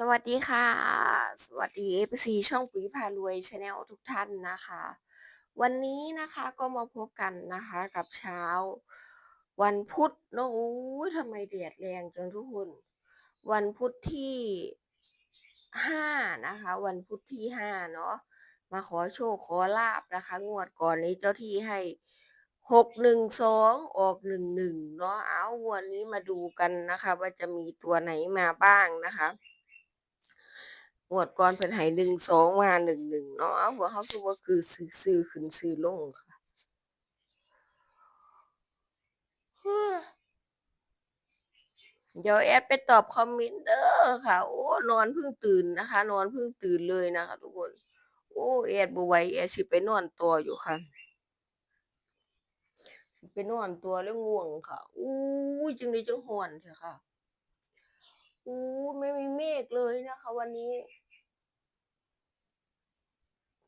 สวัสดีค่ะ สวัสดี FC ช่องปุ๋ยพารวยชาแนลทุกท่านนะคะ วันนี้นะคะก็มาพบกันนะคะกับเช้า วันพุธเนอะโอ้ยทำไมแดดแรงจังทุกคน วันพุธที่ห้านะคะ วันพุธที่ห้าเนาะมาขอโชคขอลาบนะคะ งวดก่อนนี้เจ้าที่ให้หกหนึ่งสองออกหนึ่งหนึ่งเนาะเอางวดนี้มาดูกันนะคะ ว่าจะมีตัวไหนมาบ้างนะคะ งวดก่อนเพิ่นให้หนึ่งสองมาหนึ่งหนึ่งเนาะเอาหัวเขาคือว่าคือซื้อซื้อขึ้นซื้อลงค่ะเฮ้อเดี๋ยวแอดไปตอบคอมเมนต์เด้อค่ะ โอ้นอนเพิ่งตื่นนะคะ นอนเพิ่งตื่นเลยนะคะ ทุกคน โอ้แอดบ่ไหวแอดสิไปนอนต่ออยู่ค่ะไปนอนตัวแล้วง่วงค่ะอู้ยจังได๋จังฮ้อนแท้ค่ะ อู้ไม่มีเมฆเลยนะคะ วันนี้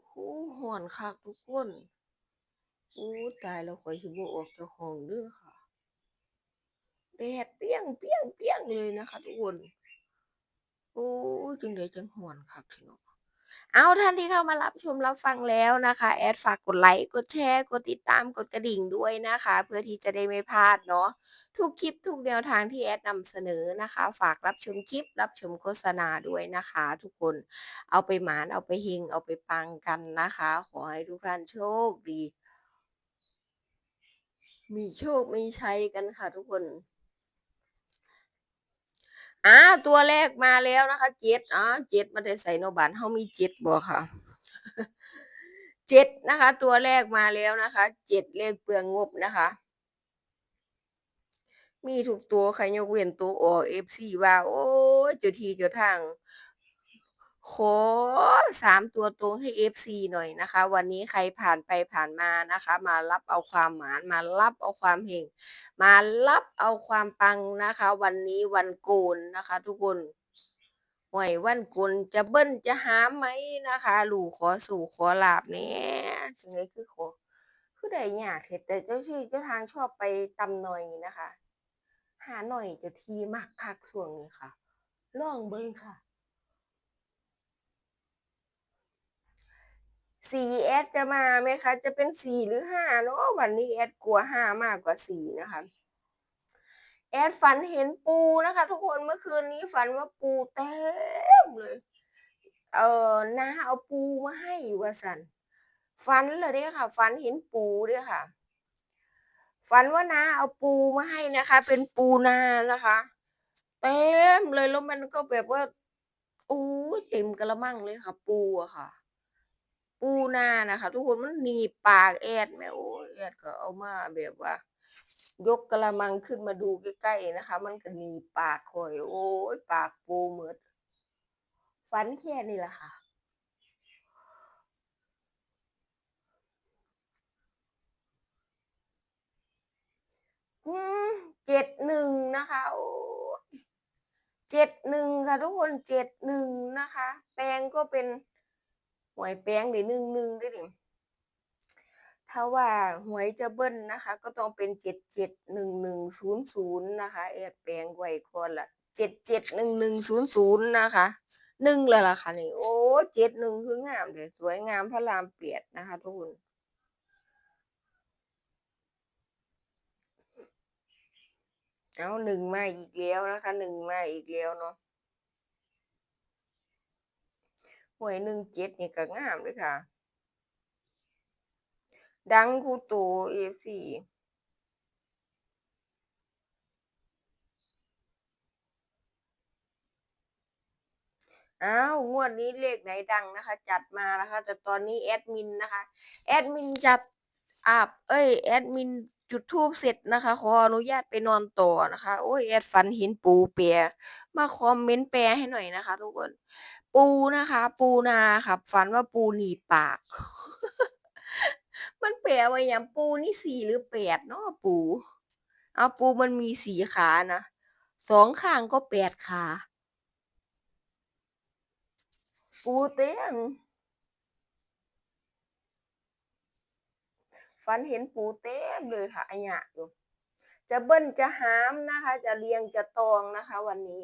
โอ้ฮ้อนคักทุกคนโอ้ตายแล้วข้อยชิบออกจากห้องเด้อค่ะแดดเปี้ยงเปี้ยงเปี้ยงเลยนะคะ ทุกคนโอ้จึงได๋จังห่อนคักทีเนาะ เอาท่านที่เข้ามารับชมรับฟังแล้วนะคะ แอดฝากกดไลก์กดแชร์กดติดตามกดกระดิ่งด้วยนะคะ เพื่อที่จะได้ไม่พลาดเนาะทุกคลิปทุกแนวทางที่แอดนำเสนอนะคะ ฝากรับชมคลิปรับชมโฆษณาด้วยนะคะ ทุกคนเอาไปหมานเอาไปเฮงเอาไปปังกันนะคะ ขอให้ทุกท่านโชคดี มีโชคมีชัยกันค่ะทุกคน อาตัวแรกมาแล้วนะคะเจ็ดอ๋อ7มาได้ใส่โนบานเฮามีเจ็ดบ่ค่ะเจ็ดนะคะ ตัวแรกมาแล้วนะคะเจ็ดเลขเปลืองงบนะคะ มีทุกตัวค่ะยกเว้นตัวออก FC ว่า โอ้เจ้าที่เจ้าทาง ขอ3ตัวตรงให้ FC หน่อยนะคะ วันนี้ใครผ่านไปผ่านมานะคะ มารับเอาความหมานมารับเอาความเฮงมารับเอาความปังนะคะ วันนี้วันโกนนะคะ ทุกคนห้วยวันโกนจะเบิ้ลจะหามไหมนะคะลูกขอโชคขอลาบแหน่จั่งใดคือขอคือได้ยากแท้แต่เจ้าที่เจ้าทางชอบไปต่ำน้อยนะคะ หาหน้อยจ้าที่มักคักช่วงนี้ค่ะลองเบิ่งค่ะ 4แอดจะมาไหมคะ จะเป็น4หรือ5เนาะวันนี้แอดกลัว5มากกว่า4นะคะแอดฝันเห็นปูนะคะ ทุกคนเมื่อคืนนี้ฝันว่าปูเต็มเลย เอ่อน้าเอาปูมาให้ว่าซั่นฝันแล้วเด้ค่ะฝันเห็นปูเด้อค่ะ ฝันว่าน้าเอาปูมาให้นะคะ เป็นปูนานะคะเต็มเลยแล้วมันก็แบบว่าอ๊ยเต็มกะละมังเลยค่ะ ปูอะค่ะ ปูนานะคะ ทุกคนมันหนีบปากแอดแหมโอ๊ยแอดก็เอามาแบบว่า ยกกะละมังขึ้นมาดูใกล้ๆนะคะ มันก็หนีบปากข้อย โอ๊ยปากปูหมดฝันแค่นี้ล่ะค่ะอืม71นะคะโอ๊ย71ค่ะ ทุกคน71นะคะ แปลงก็เป็น หวยแป้งหรือหนึ่งหนึ่งด้วยดิถ้าว่าหวยจะเบิ้ลนะคะ ก็ต้องเป็นเจ็ดเจ็ดหนึ่งหนึ่งศูนย์ศูนย์นะคะแอดแปลงไว้คนละเจ็ดเจ็ดหนึ่งหนึ่งศูนย์ศูนย์นะคะหนึ่งเลยล่ะค่ะนี่โอ้เจ็ดหนึ่งคืองามเลยสวยงามพระรามเปียดนะคะทุกคนเอาหนึ่งมาอีกแล้วนะคะหนึ่งมาอีกแล้วเนาะ หวย17นี่ก็งามเด้ค่ะ ดังคุโต FC อ้าวงวดนี้เลขไหนดังนะคะ จัดมานะคะ แต่ตอนนี้แอดมินนะคะ แอดมินจะอาบเอ๊ยแอดมิน จุดธูปเสร็จนะคะ ขออนุญาตไปนอนต่อนะคะ โอ๊ยแอดฝันเห็นปูแปรมาคอมเมนต์แปลให้หน่อยนะคะ ทุกคน ปูนะคะ ปูนาค่ะฝันว่าปูหนีปาก มันแปลว่าหยังปูนี่4หรือ8เนาะปู เอาปูมันมี4ขานะ2ข้างก็8ขาปูเต็ม ฝันเห็นปูเต็มเลยค่ะอะหยังอยู่จะเบิ้ลจะหามนะคะ จะเรียงจะตองนะคะ วันนี้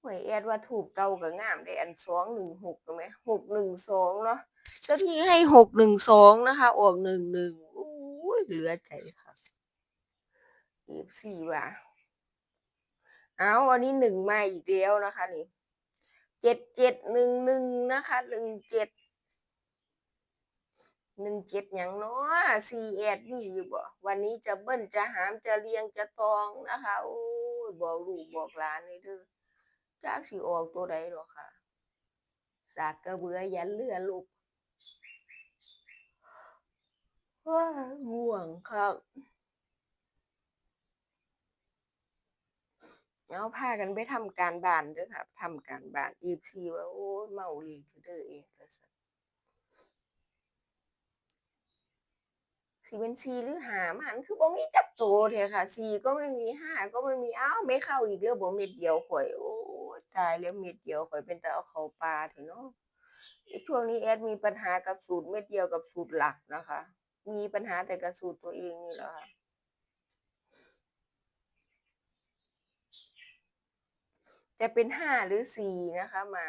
หวยแอดว่าถูกเก่ากับงามได้อันสองหนึ่งหกถูกไหมหกหนึ่งสองเนาะเจ้าที่ให้หกหนึ่งสองนะคะออกหนึ่งหนึ่งอู้ยเหลือใจค่ะอีบสี่ว่ะเอาอันนี้หนึ่งมาอีกแล้วนะคะนี่เจ็ดเจ็ดหนึ่งหนึ่งนะคะหนึ่งเจ็ด หนึ่งเจ็ดอย่างเนาะสี่แอดมีอยู่บ่ วันนี้จะเบิ้ลจะหามจะเรียงจะตองนะคะ โอ้ยบอกลูกบอกหลานนี่เด้อจากสิออกตัวใดหรอกค่ะ สากกระเบือยันเรือลูกว้าง่วงครับเอาพากันไปทำการบ้านเด้อครับทำการบ้านอีบซีว่าโอ้ยเมาลีเด้อเองว่าซั่ สิเป็นซีหรือหามันคือบ่มีจับโตแท้ค่ะซีก็ไม่มีห้าก็ไม่มีอ้าวไม่เข้าอีกแล้วบ่เม็ดเดียวข่อยโอ้ตายแล้วเม็ดเดียวข่อยเป็นแต่เอาเข้าปลาเถอะเนาะไอช่วงนี้แอดมีปัญหากับสูตรเม็ดเดียวกับสูตรหลักนะคะ มีปัญหาแต่กับสูตรตัวเองนี่แหละค่ะจะเป็นห้าหรือสี่นะคะ มา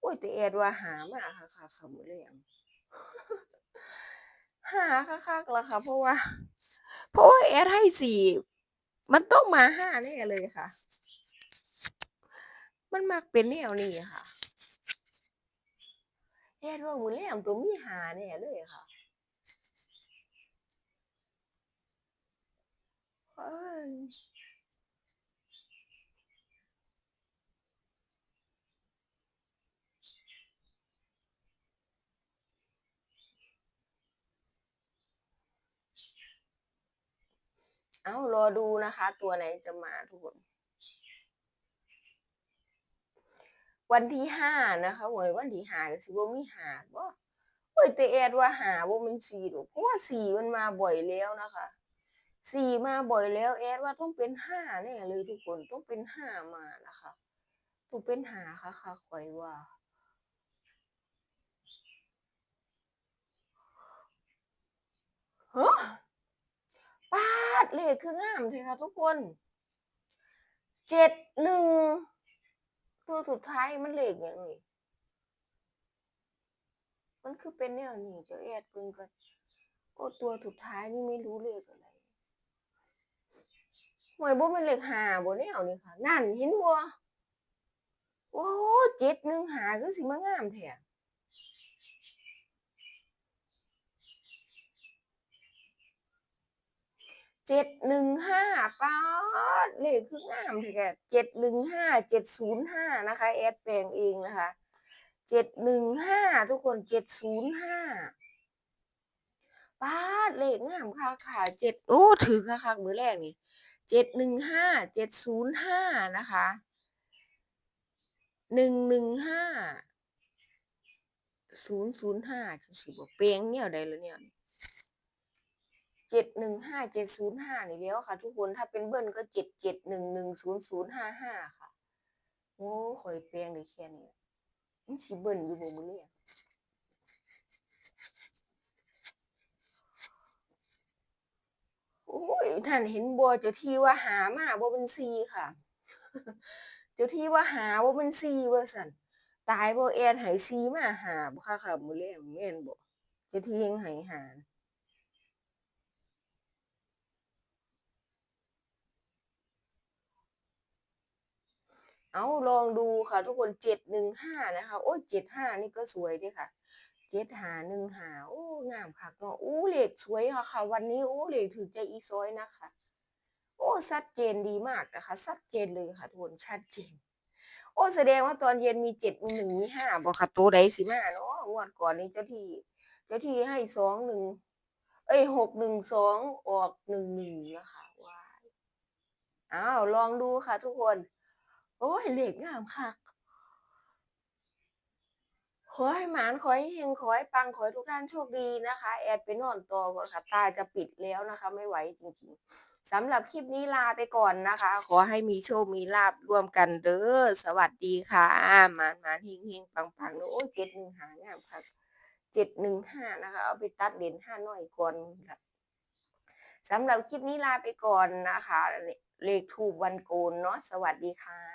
โอ้ยแต่แอดว่าหามาค่ะค่ะค่ะมือเรียง หาค่ะๆแล้วค่ะ เพราะว่า เพราะว่าเอสให้สี่มันต้องมาห้าแน่เลยค่ะ มันมักเป็นแนวนี้ค่ะเอสว่ามือเรียงตัวมีหาแน่เลยค่ะเอ้ย เอารอดูนะคะ ตัวไหนจะมาทุกคน วันที่ห้านะคะหวยวันที่ห้าสิบ่มีหาบ่โอ้ยแต่แอดว่าหาบ่มันสี่ดอกเพราะว่าสี่มันมาบ่อยแล้วนะคะสี่มาบ่อยแล้วแอดว่าต้องเป็นห้าแน่เลยทุกคนต้องเป็นห้ามานะคะต้องเป็นหาค่ะค่ะข่อยว่าฮะ ปาดเลขคืองามเลยค่ะทุกคนเจ็ดหนึ่งตัวสุดท้ายมันเลขอย่างนี้มันคือเป็นแนวนี้เจ้าแอดเพิ่งก็โอ้ตัวสุดท้ายนี่ไม่รู้เลขอะไรหวยบ่เป็นเลขหาบ่แนวนี่ค่ะ นั่นเห็นบ่โอ้เจ็ดหนึ่งหาคือสิมางามแท้ เจ็ดหนึ่งห้าป้าดเลขคืองามแท้แกเจ็ดหนึ่งห้าเจ็ดศูนย์ห้านะคะแอดแปลงเองนะคะเจ็ดหนึ่งห้าทุกคนเจ็ดศูนย์ห้าป้าดเลขงามค่ะค่ะเจ็ดโอ้ถือค่ะค่ะมือแรกนี่เจ็ดหนึ่งห้าเจ็ดศูนย์ห้านะคะหนึ่งหนึ่งห้าศูนย์ศูนย์ห้าสิบเปลงเนี่ยใดแล้วเนี่ย เจ็ดหนึ่งห้าเจ็ดศูนย์ห้านี่แล้วค่ะ ทุกคนถ้าเป็นเบิ้ลก็เจ็ดเจ็ดหนึ่งหนึ่งศูนย์ศูนย์ห้าห้าค่ะโอ้ข่อยเปลงได้แค่นี้นี่สิเบิ้ลอยู่บ่มือเนี่ยโอ้ยท่านเห็นบัวเจ้าที่ว่าหามาบ่เป็นซีค่ะ เจ้าที่ว่าหาบ่เป็นซีว่าสันตายบ่แอนหายซีมาหาบ่ค่ะค่ะมือแลงแม่นบ่เจ้าที่ยังหายหา เอาลองดูค่ะ ทุกคนเจ็ดหนึ่งห้านะคะ โอ้ยเจ็ดห้านี่ก็สวยด้วยค่ะเจ็ดหาหนึ่งหาโอ้งามค่ะเนาะโอ้เลขสวยค่ะค่ะ วันนี้โอ้เลขถือใจอีซอยนะคะ โอ้ชัดเจนดีมากนะคะชัดเจนเลยค่ะทุกคนชัดเจน โอ้แสดงว่าตอนเย็นมีเจ็ดมีหนึ่งมีห้าบอกค่ะตัวใดสิมาเนาะงวดก่อนนี้เจ้าที่ เจ้าที่ให้สองหนึ่งเอ้ยหกหนึ่งสองออกหนึ่งหนึ่งนะคะว้ายอ้าวลองดูค่ะทุกคน โอ้ยเหลขงามค่ะขอให้หมานขอให้เฮงขอให้ปังขอให้ทุกท่านโชคดีนะคะ แอดไปนอนต่อก่อนค่ะตาจะปิดแล้วนะคะ ไม่ไหวจริงๆสำหรับคลิปนี้ลาไปก่อนนะคะ ขอให้มีโชคมีลาบร่วมกันเด้อสวัสดีค่ะหมานหมานเฮงเฮงปังปังโอ้ยเจ็ดหนึ่งหางามค่ะเจ็ดหนึ่งห้านะคะ เอาไปตัดเด่นห้าน้อยก่อนสำหรับคลิปนี้ลาไปก่อนนะคะเลขถูกวันโกนเนาะสวัสดีค่ะ